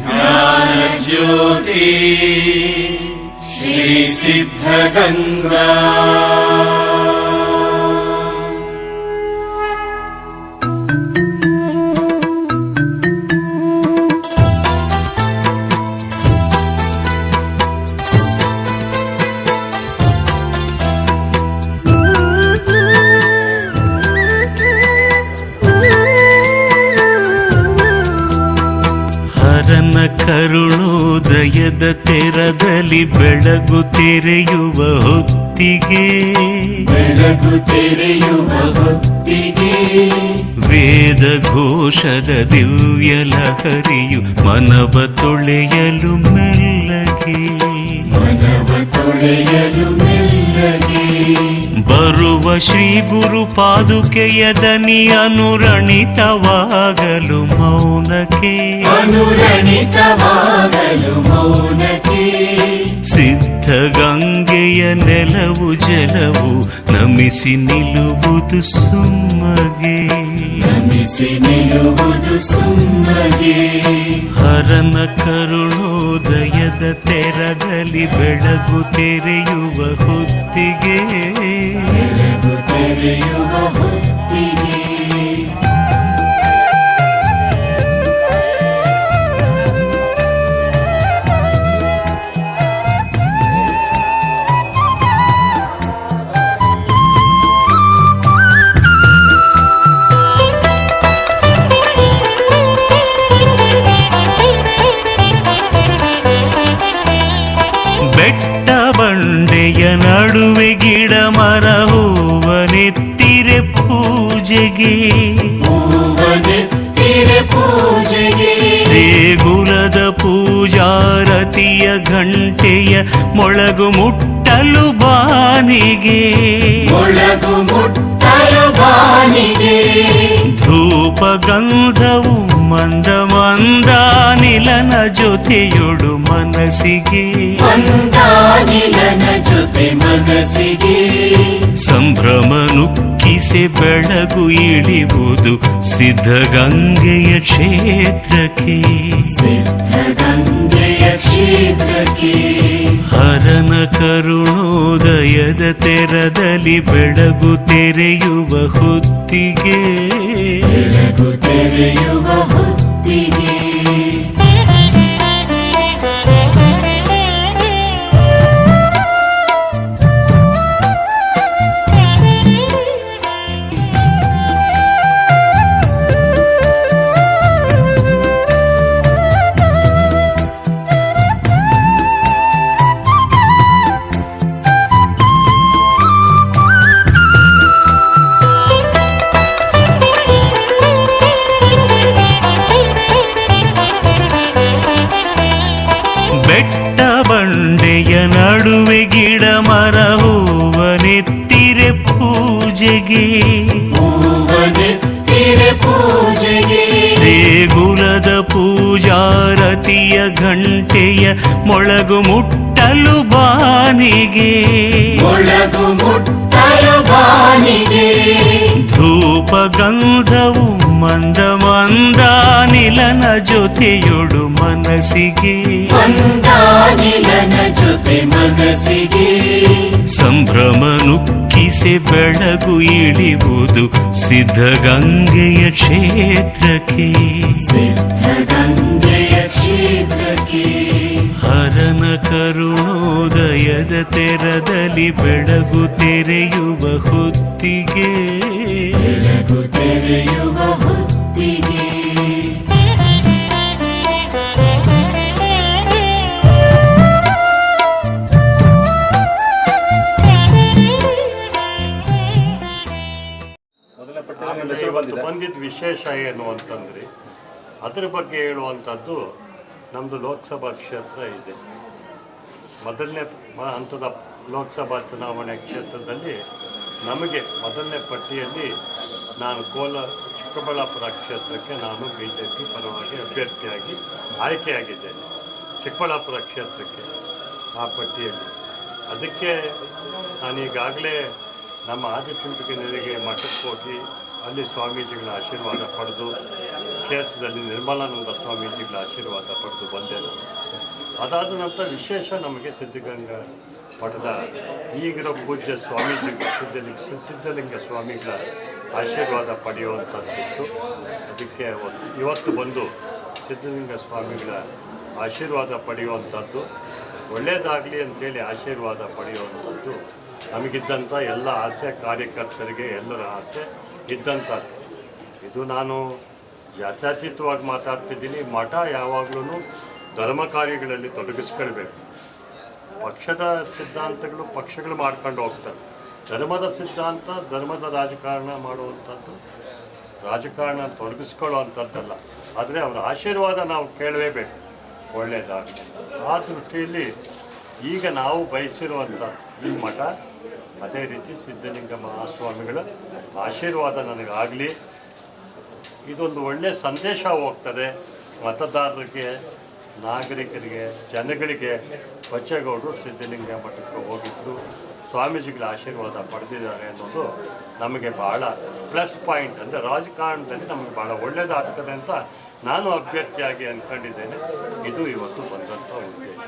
ज्ञानज्योति श्रीसिद्धगङ्गा। ಹರನ ಕರುಣೋದಯದ ತೆರದಲ್ಲಿ ಬೆಳಗು ತೆರೆಯುವ ಹೊತ್ತಿಗೆ. ಬೆಳಗು ತೆರೆಯುವ ಹೊತ್ತಿಗೆ. ವೇದ ಘೋಷದ ದಿವ್ಯ ಲಹರಿಯು ಮನವ ತೊಳೆಯಲು ಮೆಲ್ಲಗೆ. ಮನವ ತೊಳೆಯಲು ಮೆಲ್ಲಗೆ. ಬರುವ ಶ್ರೀ ಗುರು ಪಾದುಕೆಯ ದನಿ ಅನುರಣಿತವಾಗಲು ಮೌನಕ್ಕೆ ಅನುರಣಿತವಾಗಲು ಮೌನಕ್ಕೆ ಸಿದ್ಧ ಗಂಗೆಯ ನೆಲವು ಜಲವು ನಮಿಸಿ ನಿಲ್ಲುವುದು ಸುಮ್ಮಗೆ. ನಮಿಸಿ ನಿಲ್ಲುವುದು ಸುಮ್ಮಗೆ. ಹರನ ಕರುಣೋದಯದ ತೆರದಲ್ಲಿ ಬೆಳಗು ತೆರೆಯುವ ಹೊತ್ತಿಗೆ. ಬೆಳಗು ತೆರೆಯುವ ಹೊತ್ತಿಗೆ. ಬಂಡೆಯ ನಡುವೆ ಗಿಡ ಮರ ಹೂವನೆತ್ತಿರೆ ಪೂಜೆಗೆ. ದೇಗುಲದ ಪೂಜಾರತಿಯ ಘಂಟೆಯ ಮೊಳಗು ಮುಟ್ಟಲು ಬಾನಿಗೆ. ಮೊಳಗು ಮುಟ್ಟಲು ಬಾನಿಗೆ. ಧೂಪ ಗಂಧವು ಮಂದ ಮಂದ ನಿಲನ ಜೊತೆಯೊಡು ಮನಸ್ಸಿಗೆ. ನಿಲನ ಜೊತೆ ಮನಸ್ಸಿಗೆ. ಸಂಭ್ರಮ ನುಕ್ಕಿಸೆ ಬೆಳಗು ಇಳಿಬಹುದು ಸಿದ್ಧಗಂಗೆಯ ಕ್ಷೇತ್ರಕ್ಕೆ. ಸಿದ್ಧಗಂಗೆಯ ಕ್ಷೇತ್ರಕ್ಕೆ. ಹರನ ಕರುಣೋದಯದ ತೆರದಲ್ಲಿ ಬೆಳಗು ತೆರೆಯುವ ಹೊತ್ತಿಗೆ. ಬೆಳಗು ತೆರೆಯುವ ಹೊತ್ತಿಗೆ. ಮೊಳಗು ಮುಟ್ಟಲು ಬಾನಿಗೆ ಒಳಗು ಮುಟ್ಟಲು ಬಾನಿಗೆ ಧೂಪ ಗಂಧವು ಮಂದ ಮಂದ ನಿಲನ ಜೊತೆಯೊಡು ಮನಸ್ಸಿಗೆ ಮಂದಾನಿಲನ ಜೊತೆ ಮನಸ್ಸಿಗೆ ಸಂಭ್ರಮ ನುಕ್ಕಿಸೆ ಬೆಳಗು ಇಳಿವುದು ಸಿದ್ಧಗಂಗೆಯ ಕ್ಷೇತ್ರಕ್ಕೆ ಸಿದ್ಧಗಂಗೆಯ ಕ್ಷೇತ್ರಕ್ಕೆ ಹರನ ಕರುಣೋದಯದ ತೆರದಲ್ಲಿ ಬೆಳಗು ತೆರೆಯುವ ಹೊತ್ತಿಗೆ. ಬೆಳಗು ತೆರೆಯುವ ಹೊತ್ತಿಗೆ. ಬಂದಿದ್ದ ವಿಶೇಷ ಏನು ಅಂತಂದ್ರೆ? ಅದರ ಬಗ್ಗೆ ಹೇಳುವಂಥದ್ದು ನಮ್ಮದು ಲೋಕಸಭಾ ಕ್ಷೇತ್ರ ಇದೆ. ಮೊದಲನೇ ಹಂತದ ಲೋಕಸಭಾ ಚುನಾವಣೆ ಕ್ಷೇತ್ರದಲ್ಲಿ ನಮಗೆ ಮೊದಲನೇ ಪಟ್ಟಿಯಲ್ಲಿ ನಾನು ಕೋಲ ಚಿಕ್ಕಬಳ್ಳಾಪುರ ಕ್ಷೇತ್ರಕ್ಕೆ ನಾನು ಬಿ ಜೆ ಪಿ ಪರವಾಗಿ ಅಭ್ಯರ್ಥಿಯಾಗಿ ಆಯ್ಕೆಯಾಗಿದ್ದೇನೆ. ಚಿಕ್ಕಬಳ್ಳಾಪುರ ಕ್ಷೇತ್ರಕ್ಕೆ ಆ ಪಟ್ಟಿಯಲ್ಲಿ. ಅದಕ್ಕೆ ನಾನೀಗಾಗಲೇ ನಮ್ಮ ಆದಿಚುಂಚುಕಿನರಿಗೆ ಮಠಕ್ಕೆ ಹೋಗಿ ಅಲ್ಲಿ ಸ್ವಾಮೀಜಿಗಳ ಆಶೀರ್ವಾದ ಪಡೆದು ಕ್ಷೇತ್ರದಲ್ಲಿ ನಿರ್ಮಲಾನಂದ ಸ್ವಾಮೀಜಿಗಳ ಆಶೀರ್ವಾದ ಪಡೆದು ಬಂದೆ ಅದಾದ ನಂತರ ವಿಶೇಷ ನಮಗೆ ಸಿದ್ಧಗಂಗಾ ಮಠದ ಈಗಿರೋ ಪೂಜ್ಯ ಸ್ವಾಮೀಜಿ ಸಿದ್ಧಲಿಂಗ ಸಿದ್ಧಲಿಂಗ ಸ್ವಾಮಿಗಳ ಆಶೀರ್ವಾದ ಪಡೆಯುವಂಥದ್ದಿತ್ತು ಅದಕ್ಕೆ ಇವತ್ತು ಬಂದು ಸಿದ್ಧಲಿಂಗ ಸ್ವಾಮಿಗಳ ಆಶೀರ್ವಾದ ಪಡೆಯುವಂಥದ್ದು ಒಳ್ಳೆಯದಾಗಲಿ ಅಂತೇಳಿ ಆಶೀರ್ವಾದ ಪಡೆಯುವಂಥದ್ದು ನಮಗಿದ್ದಂಥ ಎಲ್ಲ ಆಸೆ, ಕಾರ್ಯಕರ್ತರಿಗೆ ಎಲ್ಲರ ಆಸೆ ಇದ್ದಂಥದ್ದು ಇದು ನಾನು ಜಾತ್ಯತೀತವಾಗಿ ಮಾತಾಡ್ತಿದ್ದೀನಿ. ಮಠ ಯಾವಾಗಲೂ ಧರ್ಮ ಕಾರ್ಯಗಳಲ್ಲಿ ತೊಡಗಿಸ್ಕೊಳ್ಬೇಕು. ಪಕ್ಷದ ಸಿದ್ಧಾಂತಗಳು ಪಕ್ಷಗಳು ಮಾಡ್ಕೊಂಡು ಹೋಗ್ತಾರೆ ಧರ್ಮದ ಸಿದ್ಧಾಂತ ಧರ್ಮದ ರಾಜಕಾರಣ ಮಾಡುವಂಥದ್ದು, ರಾಜಕಾರಣ ತೊಡಗಿಸ್ಕೊಳ್ಳೋ ಆದರೆ ಅವರ ಆಶೀರ್ವಾದ ನಾವು ಕೇಳಲೇಬೇಕು. ಒಳ್ಳೆಯದಾಗಲಿ. ಆ ದೃಷ್ಟಿಯಲ್ಲಿ ಈಗ ನಾವು ಬಯಸಿರುವಂಥ ಈ ಮಠ, ಅದೇ ರೀತಿ ಸಿದ್ಧಲಿಂಗ ಮಹಾಸ್ವಾಮಿಗಳ ಆಶೀರ್ವಾದ ನನಗಾಗಲಿ. ಇದೊಂದು ಒಳ್ಳೆಯ ಸಂದೇಶ ಹೋಗ್ತದೆ. ಮತದಾರರಿಗೆ, ನಾಗರಿಕರಿಗೆ, ಜನಗಳಿಗೆ ಬಚ್ಚೇಗೌಡರು ಸಿದ್ಧಲಿಂಗ ಮಠಕ್ಕೆ ಹೋಗಿದ್ದು, ಸ್ವಾಮೀಜಿಗಳ ಆಶೀರ್ವಾದ ಪಡೆದಿದ್ದಾರೆ ಅನ್ನೋದು ನಮಗೆ ಭಾಳ ಪ್ಲಸ್ ಪಾಯಿಂಟ್. ಅಂದರೆ ರಾಜಕಾರಣದಲ್ಲಿ ನಮಗೆ ಭಾಳ ಒಳ್ಳೆಯದಾಗ್ತದೆ ಅಂತ ನಾನು ಅಭ್ಯರ್ಥಿಯಾಗಿ ಅಂದ್ಕೊಂಡಿದ್ದೇನೆ ಇದು ಇವತ್ತು ಬಂದಂಥ ಉದ್ದೇಶ.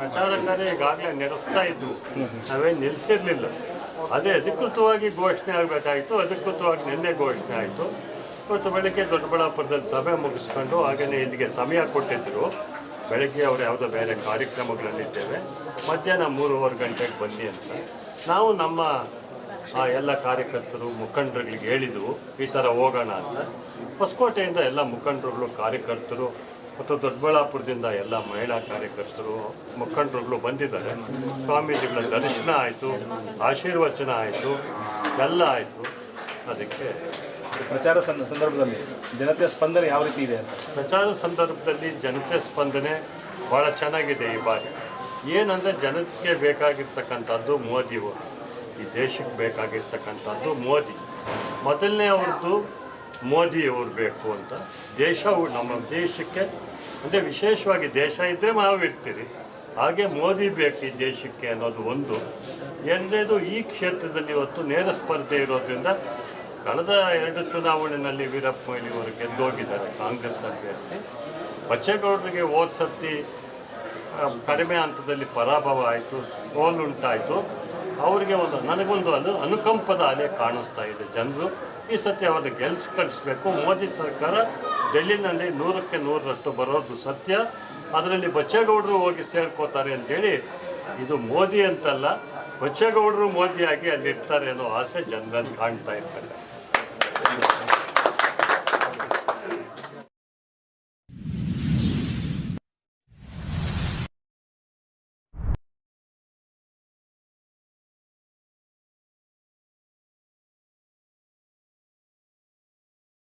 ಪ್ರಚಾರ ಕಾರ್ಯ ಈಗಾಗಲೇ ನಡೆಸ್ತಾ ಇದ್ದು ನಾವೇನು ನಿಲ್ಲಿಸಿರ್ಲಿಲ್ಲ ಅದೇ ಅಧಿಕೃತವಾಗಿ ಘೋಷಣೆ ಆಗಬೇಕಾಯಿತು ಅಧಿಕೃತವಾಗಿ ನಿನ್ನೆ ಘೋಷಣೆ ಆಯಿತು. ಇವತ್ತು ಬೆಳಗ್ಗೆ ದೊಡ್ಡಬಳ್ಳಾಪುರದಲ್ಲಿ ಸಭೆ ಮುಗಿಸ್ಕೊಂಡು ಹಾಗೆಯೇ ಇಲ್ಲಿಗೆ ಸಮಯ ಕೊಟ್ಟಿದ್ದರು ಬೆಳಗ್ಗೆ ಅವರು ಯಾವುದೋ ಬೇರೆ ಕಾರ್ಯಕ್ರಮಗಳಲ್ಲಿದ್ದೇವೆ. ಮಧ್ಯಾಹ್ನ ಮೂರುವರೆ ಗಂಟೆಗೆ ಬನ್ನಿ ಅಂತ. ನಾವು ನಮ್ಮ, ಆ, ಎಲ್ಲ ಕಾರ್ಯಕರ್ತರು, ಮುಖಂಡರುಗಳಿಗೆ ಹೇಳಿದ್ವು, ಈ ಥರ ಹೋಗೋಣ ಅಂತ. ಹೊಸಕೋಟೆಯಿಂದ ಎಲ್ಲ ಮುಖಂಡರುಗಳು, ಕಾರ್ಯಕರ್ತರು ಮತ್ತು ದೊಡ್ಡಬಳ್ಳಾಪುರದಿಂದ ಎಲ್ಲ ಮಹಿಳಾ ಕಾರ್ಯಕರ್ತರು ಮುಖಂಡರುಗಳು ಬಂದಿದ್ದಾರೆ. ಸ್ವಾಮೀಜಿಗಳ ದರ್ಶನ ಆಯಿತು ಆಶೀರ್ವಚನ ಆಯಿತು ಎಲ್ಲ ಆಯಿತು. ಅದಕ್ಕೆ ಪ್ರಚಾರ ಸಂದ- ಸಂದರ್ಭದಲ್ಲಿ ಜನತೆ ಸ್ಪಂದನೆ ಯಾವ ರೀತಿ ಇದೆ? ಅಂತ ಪ್ರಚಾರ ಸಂದರ್ಭದಲ್ಲಿ ಜನತೆ ಸ್ಪಂದನೆ ಭಾಳ ಚೆನ್ನಾಗಿದೆ ಈ ಬಾರಿ. ಏನಂದರೆ ಜನತೆಗೆ ಬೇಕಾಗಿರ್ತಕ್ಕಂಥದ್ದು ಮೋದಿಯವರು ಈ ದೇಶಕ್ಕೆ ಬೇಕಾಗಿರ್ತಕ್ಕಂಥದ್ದು ಮೋದಿ. ಮೊದಲನೇ ಅವ್ರದ್ದು ಮೋದಿಯವರು ಬೇಕು ಅಂತ. ದೇಶವು ನಮ್ಮ ದೇಶಕ್ಕೆ, ಅಂದರೆ ವಿಶೇಷವಾಗಿ ದೇಶ ಇದ್ದರೆ ನಾವು ಇರ್ತೀರಿ. ಹಾಗೆ ಮೋದಿ ಬೇಕು ಈ ದೇಶಕ್ಕೆ ಅನ್ನೋದು ಒಂದು. ಎರಡನೇದು, ಈ ಕ್ಷೇತ್ರದಲ್ಲಿ ಇವತ್ತು ನೇರ ಸ್ಪರ್ಧೆ ಇರೋದ್ರಿಂದ ಕಳೆದ ಎರಡು ಚುನಾವಣೆಯಲ್ಲಿ ವೀರಪ್ಪ ಮೊಯ್ಲಿ ಅವರು ಗೆದ್ದೋಗಿದ್ದಾರೆ ಕಾಂಗ್ರೆಸ್ ಅಭ್ಯರ್ಥಿ. ಬಚ್ಚೇಗೌಡರಿಗೆ ಹೋದ ಸರ್ತಿ ಕಡಿಮೆ ಹಂತದಲ್ಲಿ ಪರಾಭವ ಆಯಿತು ಸೋಲುಂಟಾಯಿತು ಅವರಿಗೆ ಒಂದು, ನನಗೊಂದು ಅದು ಅನುಕಂಪದ ಅಲೆ ಕಾಣಿಸ್ತಾ ಇದೆ ಜನರು. ಈ ಸತಿ ಅವರನ್ನು ಗೆಲ್ಸ್ ಕಳಿಸ್ಬೇಕು ಮೋದಿ ಸರ್ಕಾರ ಡೆಲ್ಲಿನಲ್ಲಿ ನೂರಕ್ಕೆ ನೂರರಷ್ಟು ಬರೋದು ಸತ್ಯ. ಅದರಲ್ಲಿ ಬಚ್ಚೇಗೌಡರು ಹೋಗಿ ಸೇರ್ಕೋತಾರೆ ಅಂತೇಳಿ ಇದು ಮೋದಿ ಅಂತಲ್ಲ, ಬಚ್ಚೇಗೌಡರು ಮೋದಿಯಾಗಿ ಅಲ್ಲಿ ಇರ್ತಾರೆ ಅನ್ನೋ ಆಸೆ ಜನರಲ್ಲಿ ಕಾಣ್ತಾ ಇರ್ತಾರೆ